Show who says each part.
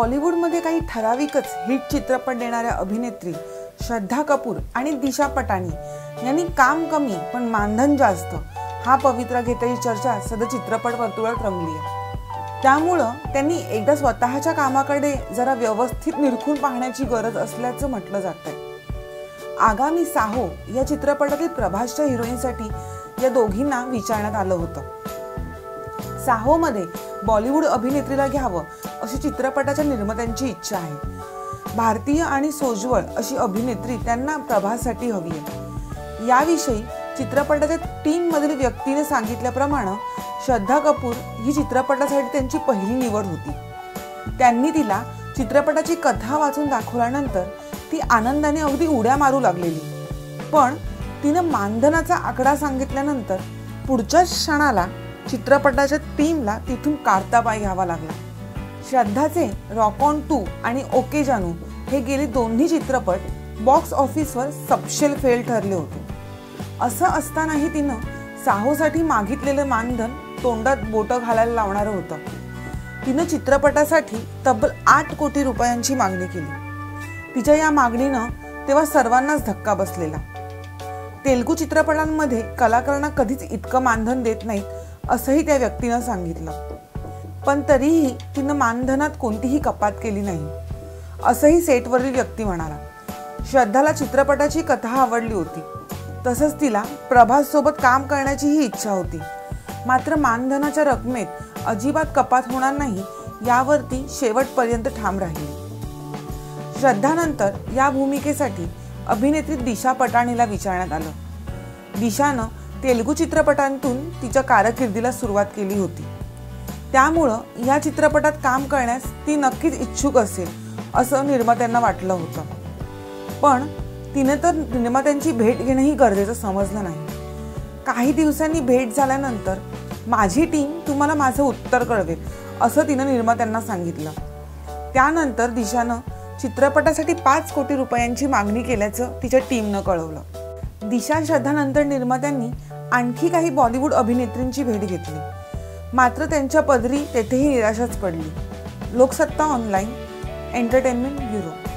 Speaker 1: बॉलिवूडमध्ये काही ठराविकच हिट चित्रपट देणाऱ्या अभिनेत्री श्रद्धा कपूर आणि दिशा पटानी यांनी काम कमी पण मानधन जास्त हा पवित्रा घेतली चर्चा सद चित्रपट वर्तुळात रंगली आहे. त्यामुळं त्यांनी एकदा स्वतःच्या कामाकडे जरा व्यवस्थित निरखून पाहण्याची गरज असल्याचं म्हटलं जात आहे आगामी साहो या चित्रपटातील प्रभासच्या हिरोईनसाठी या दोघींना विचारण्यात आलं होतं. साहोमध्ये बॉलिवूड अभिनेत्रीला घ्यावं अशी चित्रपटाच्या निर्मात्यांची इच्छा आहे. भारतीय आणि सोज्वळ अशी अभिनेत्री त्यांना प्रभासाठी हवी आहे. याविषयी चित्रपटाच्या टीममधील व्यक्तीने सांगितल्याप्रमाणे श्रद्धा कपूर ही चित्रपटासाठी त्यांची पहिली निवड होती. त्यांनी तिला चित्रपटाची कथा वाचून दाखवल्यानंतर ती आनंदाने अगदी उड्या मारू लागलेली. पण तिनं मानधनाचा आकडा सांगितल्यानंतर पुढच्या क्षणाला चित्रपटाच्या टीमला तिथून काढता पाय घ्यावा लागला. श्रद्धाचे रॉक ऑन टू आणि ओके जानू हे गेले दोन्ही चित्रपट बॉक्स ऑफिसवर सपशेल फेल ठरले होते. असं असतानाही तिनं साहोसाठी मागितलेलं मानधन तोंडात बोटं घालायला लावणारं होतं. तिनं चित्रपटासाठी तब्बल आठ कोटी रुपयांची मागणी केली. तिच्या या मागणीनं तेव्हा सर्वांनाच धक्का बसलेला. तेलगू चित्रपटांमध्ये कलाकारांना कधीच इतकं मानधन देत नाहीत असंही त्या व्यक्तीनं सांगितलं. पण तरीही तिनं मानधनात कोणतीही कपात केली नाही. असंही सेटवरील व्यक्ती म्हणाला श्रद्धाला चित्रपटाची कथा आवडली होती. तसंच तिला प्रभाससोबत काम करण्याचीही इच्छा होती. मात्र मानधनाच्या रकमेत अजिबात कपात होणार नाही यावरती शेवटपर्यंत ठाम राहिली. श्रद्धानंतर या भूमिकेसाठी अभिनेत्री दिशा पटाणीला विचारण्यात आलं. दिशानं तेलुगू चित्रपटांतून तिच्या कारकिर्दीला सुरुवात केली होती. त्यामुळं या चित्रपटात काम करण्यास ती नक्कीच इच्छुक असेल असं निर्मात्यांना वाटलं होतं. पण तिने तर निर्मात्यांची भेट घेणंही गरजेचं समजलं नाही. काही दिवसांनी भेट झाल्यानंतर माझी टीम तुम्हाला माझं उत्तर कळवेल असं तिनं निर्मात्यांना सांगितलं. त्यानंतर दिशानं चित्रपटासाठी पाच कोटी रुपयांची मागणी केल्याचं तिच्या टीमनं कळवलं. दिशा श्रद्धानंतर निर्मात्यांनी आणखी काही बॉलिवूड अभिनेत्रींची भेट घेतली. मात्र त्यांच्या पदरी तेथेही निराशाच पडली. Loksatta online entertainment bureau.